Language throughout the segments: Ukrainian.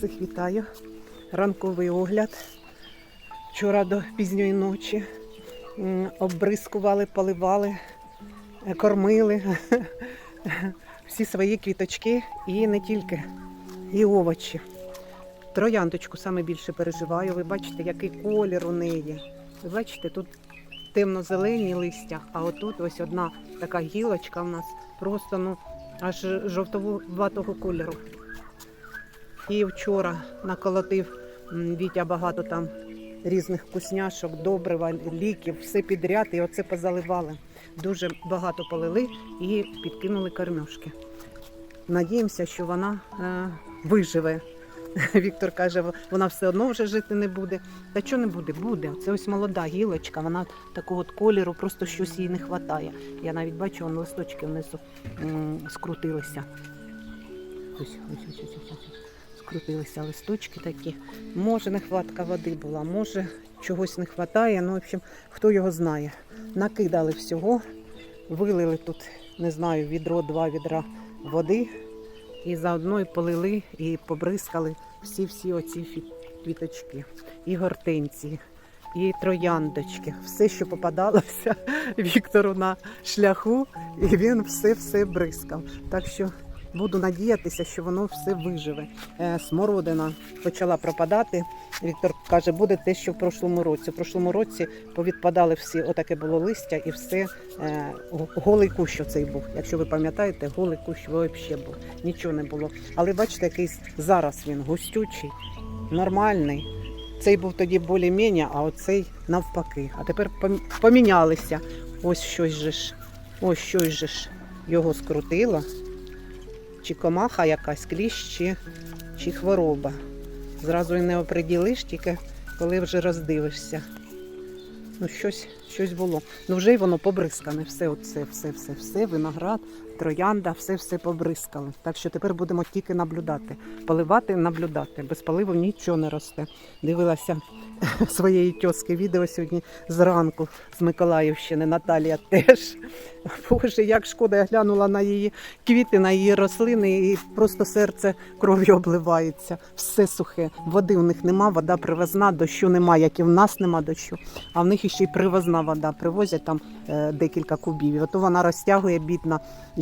Всіх вітаю. Ранковий огляд. Вчора до пізньої ночі м, обрискували, поливали, е, кормили всі свої квіточки і не тільки, і овочі. Трояндочку саме більше переживаю. Ви бачите, який колір у неї. Ви бачите, тут темно-зелені листя, а отут ось одна така гілочка в нас просто ну, аж жовтоватого кольору. І вчора наколотив Вітя багато там різних вкусняшок, добрива, ліків, все підряд, і оце позаливали. Дуже багато полили і підкинули кормюшки. Надіємося, що вона е, виживе. Віктор каже, вона все одно вже жити не буде. Та що не буде? Буде. Це ось молода гілочка, вона такого от кольору, просто щось їй не вистачає. Я навіть бачу, вон листочки внизу скрутилися. Ось, ось, ось, ось, ось. Скрутилися листочки такі. Може, нехватка води була, може чогось не вистачає. Ну, в общем, хто його знає. Накидали всього, вилили тут, не знаю, відро, два відра води. І заодно і полили, і побризкали всі-всі оці квіточки. І гортензії, і трояндочки. Все, що попадалося Віктору на шляху, і він все-все бризкав. Так що буду надіятися, що воно все виживе. Е, Смородина почала пропадати. Віктор каже, буде те, що в прошлому році. В прошлому році повідпадали всі, отаке було листя, і все е, голий кущ оцей був. Якщо ви пам'ятаєте, голий кущ взагалі був. Нічого не було. Але бачите, якийсь зараз він густючий, нормальний. Цей був тоді більш-менш, а оцей навпаки. А тепер помінялися. Ось щось же ж, ось щось же ж його скрутило. Чи комаха якась, кліщ, чи, чи хвороба. Зразу і не оприділиш, тільки коли вже роздивишся. Ну, щось, щось було. Ну вже й воно побризкане. Все, оце, все, все, все, виноград, троянда, все, все побризкали. Так що тепер будемо тільки наблюдати. Поливати, наблюдати. Без поливу нічого не росте. Дивилася своєї тьоски відео сьогодні зранку з Миколаївщини. Наталія теж. Боже, як шкода, я глянула на її квіти, на її рослини, і просто серце кров'ю обливається. Все сухе. Води в них нема, вода привозна, дощу нема, як і в нас нема дощу. А в них ще й привозна вода. Привозять там е, декілька кубів. І Ото вона розтягує бідна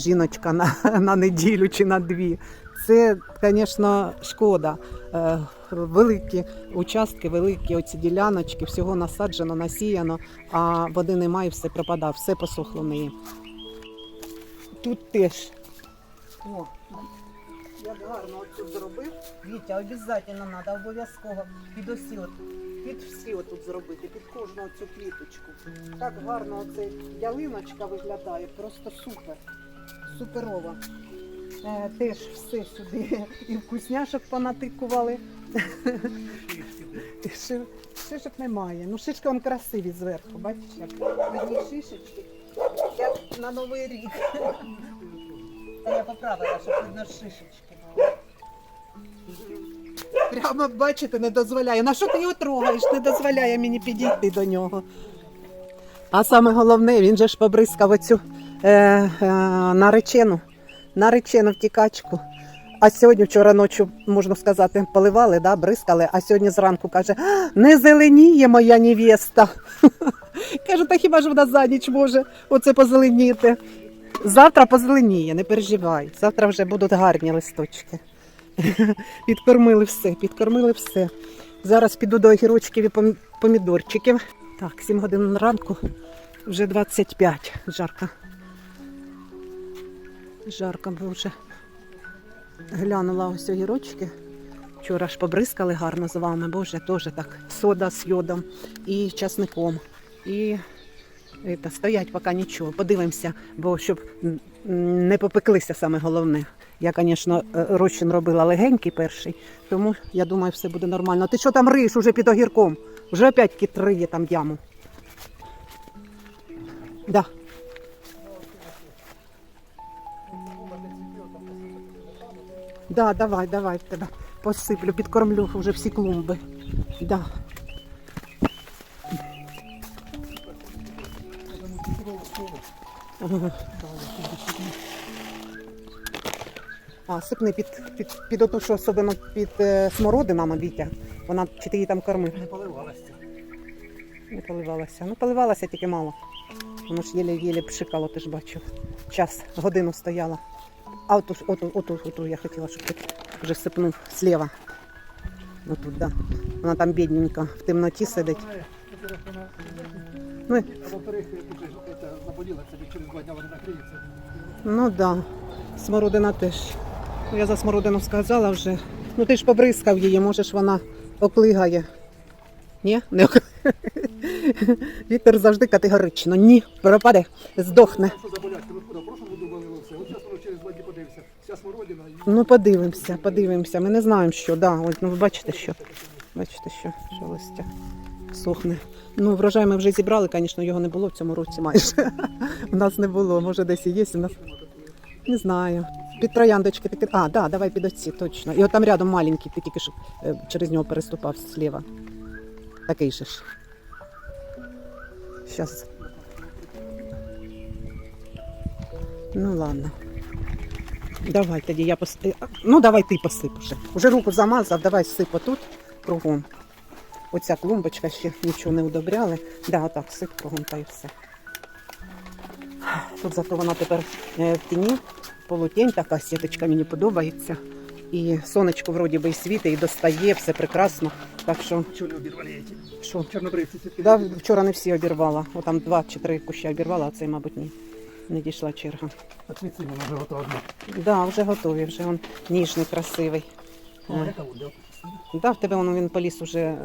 жіночка на, на неділю чи на дві. Це, звісно, шкода. Е, великі участки, великі оці діляночки, всього насаджено, насіяно, а води немає, все пропадає, все посохло неї. Тут теж. О, як гарно оцю зробив. Вітя, обов'язково треба, обов'язково під осі, от, під всі отут зробити, під кожну цю квіточку. Так гарно оця ялиночка виглядає, просто супер. Суперова. Е, теж все сюди і вкусняшок понатикували. І ши- Шишок немає. Ну шишки он красиві зверху, бачиш, як одні шишечки, як на Новий рік. Та я поправила, щоб видно шишечки були. Прямо бачите, не дозволяє. На що ти його трогаєш? Не дозволяє мені підійти до нього. А саме головне, він же ж побризкав оцю е, е, наречену, наречену втікачку. А сьогодні, вчора ночі, можна сказати, поливали, да, бризкали, а сьогодні зранку каже, не зеленіє моя невеста. Каже, та хіба ж вона за ніч може оце позеленіти? Завтра позеленіє, не переживай. Завтра вже будуть гарні листочки. Підкормили все, підкормили все. Зараз піду до огірочків і помідорчиків. Так, 7 годин ранку, вже 25. Жарко. Жарко, бо вже глянула ось огірочки. Вчора ж побризкали гарно з вами, боже, теж так. Сода з йодом і часником. І це, стоять поки нічого. Подивимося, бо щоб не попеклися саме головне. Я, звісно, е, розчин робила легенький перший, тому я думаю, все буде нормально. Ти що там риєш уже під огірком? Вже опять кіт риє там яму. Да. Да, давай, давай тебе посиплю, підкормлю вже всі клумби. Да. А, сипни під, під, під оту, що особливо під е, смородинами, Вітя. Вона, чи ти її там кормив? Не поливалася. Поливалася. Ну, поливалася тільки мало. Воно ж єле-єле пшикало, ти ж бачив. Час, годину стояла. А оту, оту, оту, оту я хотіла, щоб ти вже сипнув зліва. Отут, да. Вона там бідненька, в темноті сидить. Ну, тут ну да. Смородина теж. Ну, Я за смородину сказала вже. Ну ти ж побризкав її, може ж вона оклигає. Ні? Не оклигає. Віктор завжди категорично. Ні, пропаде, здохне. Ну подивимося, подивимося. Ми не знаємо, що. Да, ось, ну, ви бачите, що. Бачите, що, що листя сохне. Ну, врожай ми вже зібрали, звісно, його не було в цьому році майже. У нас не було, може десь і є. У нас не знаю. Під трояндочки такі. А, да, давай під оці, точно. І от там рядом маленький, ти тільки що е, через нього переступав зліва. Такий же ж. Щас. Ну ладно. Давай тоді я пос... е, Ну давай ти посип уже. Уже руку замазав, давай сип отут кругом. Оця клумбочка ще нічого не удобряли. Да, отак, сип кругом та й все. Тут зато вона тепер е, в тіні, полутень така сіточка мені подобається. І сонечко вроді би і світить, і достає, все прекрасно. Так що, Чого не обірвали ці? що? Чорнобривці ці. Да, вчора не всі обірвала. О, там два чи три куща обірвала, а цей, мабуть, ні. Не дійшла черга. От ці вона вже готова. Да, вже готові, вже він ніжний, красивий. А, яка вона? Да, в тебе воно він поліз уже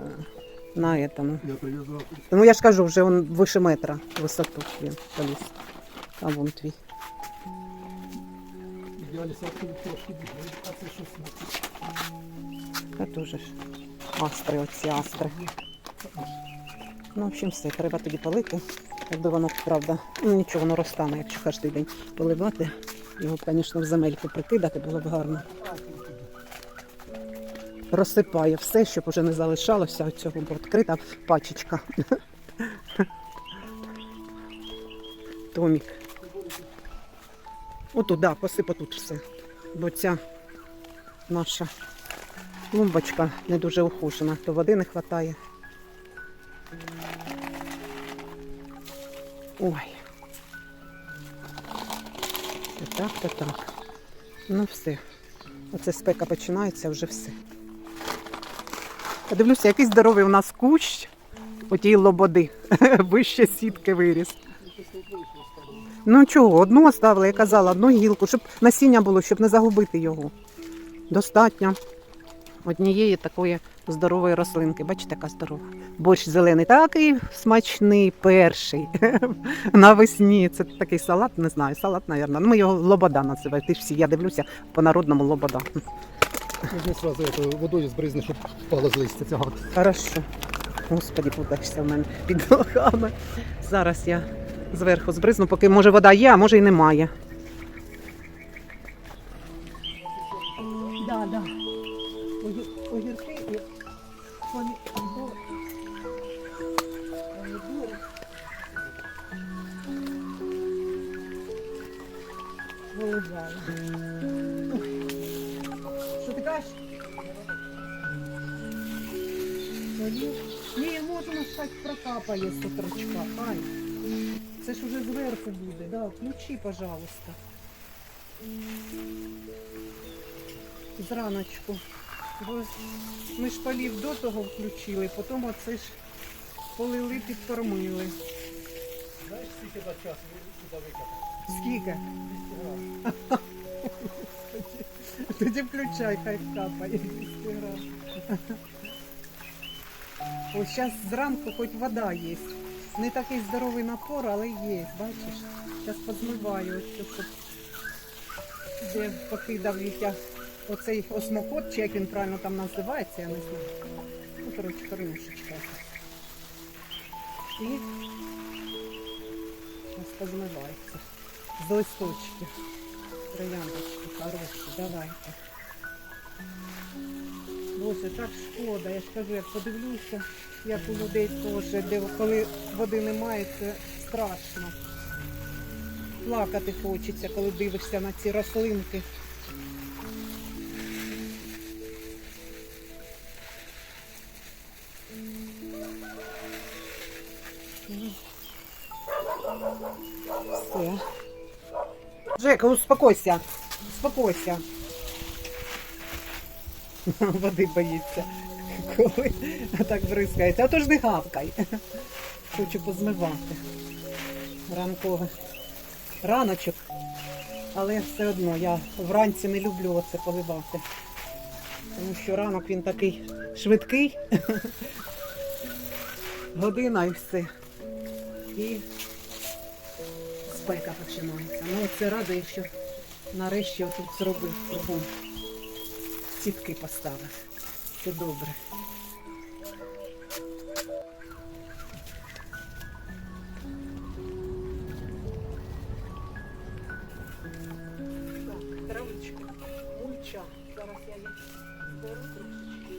на этому. Я привезла. Ну я ж кажу, вже він вище метра висоту він поліз. А вон твій. Ідеалі садки трошки бігли. А це що смак? А дуже ж. Астри, оці астри. Ну, в общем, все, треба тоді полити. Якби воно, правда, ну нічого, воно розтане, якщо кожен день поливати. Його звісно, в земельку прикидати було б гарно. Розсипає все, щоб уже не залишалося від цього, бо відкрита пачечка. Томік. Отут, да, посип отут все. Бо ця наша клумбочка не дуже ухожена, то води не вистачає. Ой. То так, то так. Ну все. Оце спека починається, вже все. Я дивлюся, якийсь здоровий у нас кущ отій лободи. Вище сітки виріс. Ну чого, одну оставила, я казала, одну гілку, щоб насіння було, щоб не загубити його. Достатньо однієї такої здорової рослинки. Бачите, яка здорова. Борщ зелений, такий смачний, перший. Навесні. Це такий салат, не знаю, салат, мабуть. Ну, ми його лобода називаємо. Ти ж всі, я дивлюся, по-народному лобода. Можна сразу эту водою збризни, щоб впало з листя цього. Хорошо. Господи, путаєшся в мене під ногами. Зараз я зверху збризну, поки може вода є, а може і немає. Да, да. Огірки Що ти кажеш? Ні, ж так прокапає з утрочка. Це ж уже зверху буде. Да, включи, пожалуйста. Зраночку. Бо ми ж полів до того включили, потім оце ж полили, підкормили. Знаєш, скільки за час сюди викопати? Скільки? Тоді включай, хай капає 200 грам. Ось зараз зранку хоч вода є. Не такий здоровий напор, але є, бачиш? Зараз позмиваю, ось щоб де покидав Вітя оцей осмокот, чи як він правильно там називається, я не знаю. Ну, коротше, коринушечка. І ось позмивається. З листочків. Трояндочки хороші, давайте. Боже, так шкода, я ж кажу, як подивлюся, як у людей теж, де коли води немає, це страшно. Плакати хочеться, коли дивишся на ці рослинки. Все. Жека, успокойся, успокойся. Води боїться. Коли так бризкається. А то ж не гавкай. Хочу позмивати. Ранкове. Раночок. Але все одно я вранці не люблю оце поливати. Тому що ранок він такий швидкий. Година і все. І спека починається. Ну це радує, що нарешті тут зробив кругом. Сітки поставив. Це добре. Травичка, мульча. Зараз я її зберу трошечки.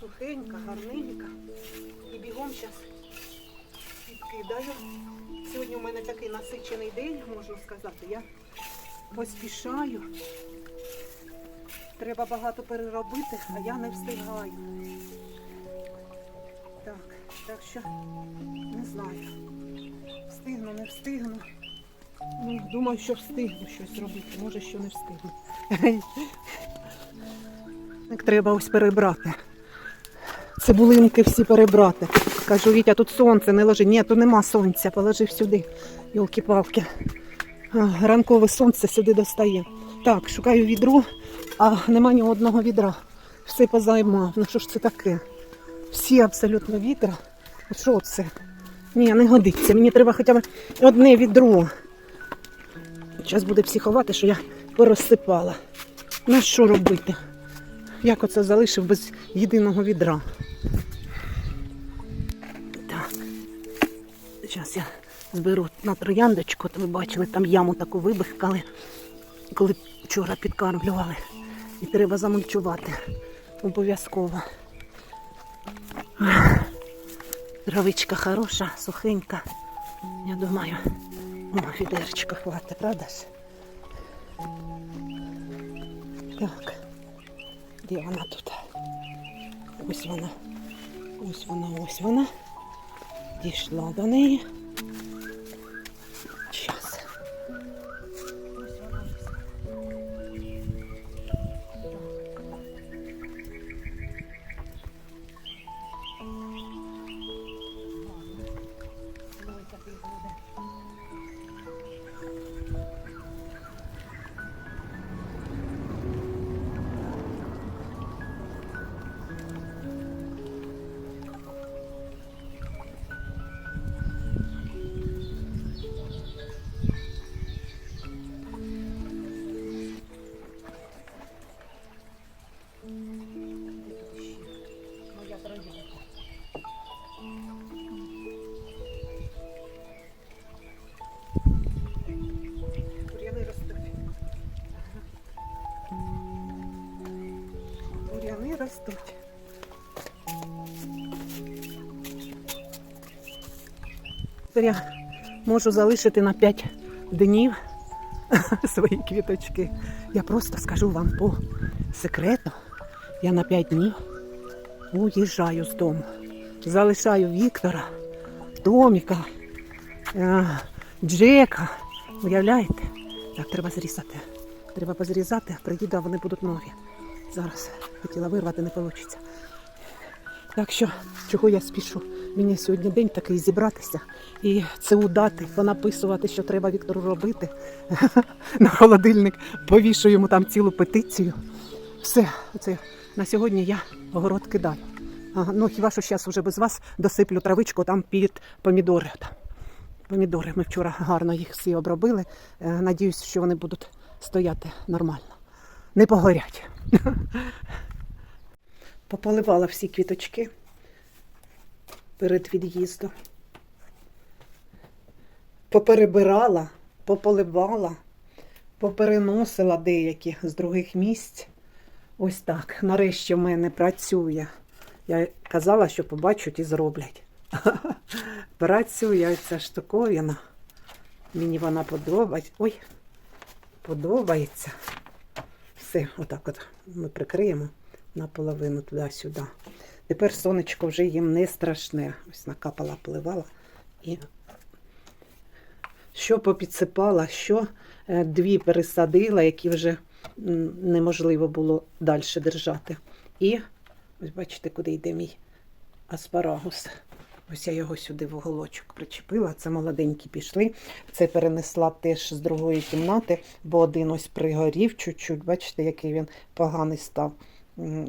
Сухенька, гарненька. І бігом зараз підкидаю. Сьогодні у мене такий насичений день, можна сказати. Я поспішаю. Треба багато переробити, а я не встигаю. Так, так що не знаю. Встигну, не встигну. Ну, думаю, що встигну щось робити. Може, що не встигну. Треба ось перебрати. Цибулинки всі перебрати. Кажу, Вітя, тут сонце не ложи. Ні, тут нема сонця, положив сюди. Йолки-палки. Ранкове сонце сюди достає. Так, шукаю відро, а нема ні одного відра. Все позаймав. Ну що ж це таке? Всі абсолютно відра. Що це? Ні, не годиться. Мені треба хоча б одне відро. Зараз буде всі ховати, що я порозсипала. На що робити? Як оце залишив без єдиного відра? Зберу на трояндочку, то ви бачили, там яму таку вибихкали, коли вчора підкармлювали. І треба замульчувати. Обов'язково. Травичка хороша, сухенька. Я думаю, о, відерчика хватить, правда ж? Так. Де вона тут? Ось вона. Ось вона, ось вона. Дійшла до неї. Ростуть. Тепер я можу залишити на 5 днів свої квіточки. Я просто скажу вам по секрету. Я на 5 днів уїжджаю з дому. Залишаю Віктора, Томіка, е, Джека. Уявляєте? Так, треба зрізати. Треба позрізати, приїду, а вони будуть нові. Зараз хотіла вирвати, не вийде. Так що, чого я спішу? Мені сьогодні день такий зібратися і це удати, понаписувати, що треба Віктору робити. На холодильник повішу йому там цілу петицію. Все, це на сьогодні я огород кидаю. Ага, ну хіба що зараз вже без вас досиплю травичку там під помідори. Там. Помідори ми вчора гарно їх всі обробили. Е, Надіюсь, що вони будуть стояти нормально. Не погорять. Пополивала всі квіточки перед від'їздом. Поперебирала, пополивала, попереносила деякі з других місць. Ось так. Нарешті в мене працює. Я казала, що побачать і зроблять. Працює ця штуковина. Мені вона подобається. Ой, подобається. Все, отак от ми прикриємо. Наполовину туди-сюди. Тепер сонечко вже їм не страшне. Ось накапала, поливала і що попідсипала, що е, дві пересадила, які вже неможливо було далі держати. І ось бачите, куди йде мій аспарагус. Ось я його сюди в уголочок причепила. Це молоденькі пішли. Це перенесла теж з другої кімнати, бо один ось пригорів чуть-чуть. Бачите, який він поганий став.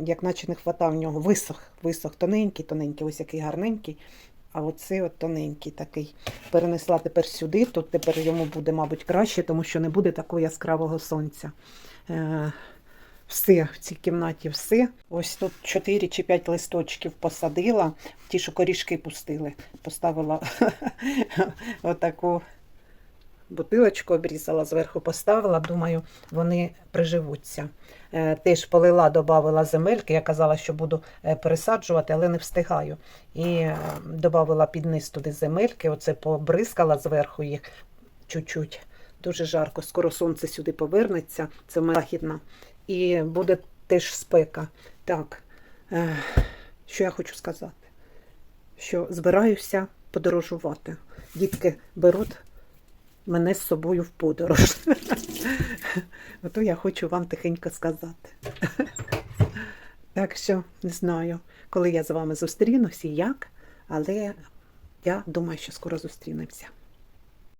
Як наче не хватав в нього. Висох, висох тоненький, тоненький, ось який гарненький. А оцей от тоненький такий. Перенесла тепер сюди. Тут тепер йому буде, мабуть, краще, тому що не буде такого яскравого сонця. Е, все в цій кімнаті, все. Ось тут 4 чи 5 листочків посадила, ті, що корішки пустили. Поставила отаку бутилочку, обрізала, зверху поставила. Думаю, вони приживуться. Е, Теж полила, додавала земельки. Я казала, що буду е, пересаджувати, але не встигаю. І е, додавала під низ туди земельки, оце побризкала зверху їх чуть-чуть. Дуже жарко. Скоро сонце сюди повернеться. Це західна. І буде теж спека. Так, що я хочу сказати? Що збираюся подорожувати. Дітки беруть мене з собою в подорож. Ото я хочу вам тихенько сказати. Так що не знаю, коли я з вами зустрінусь і як, але я думаю, що скоро зустрінемося.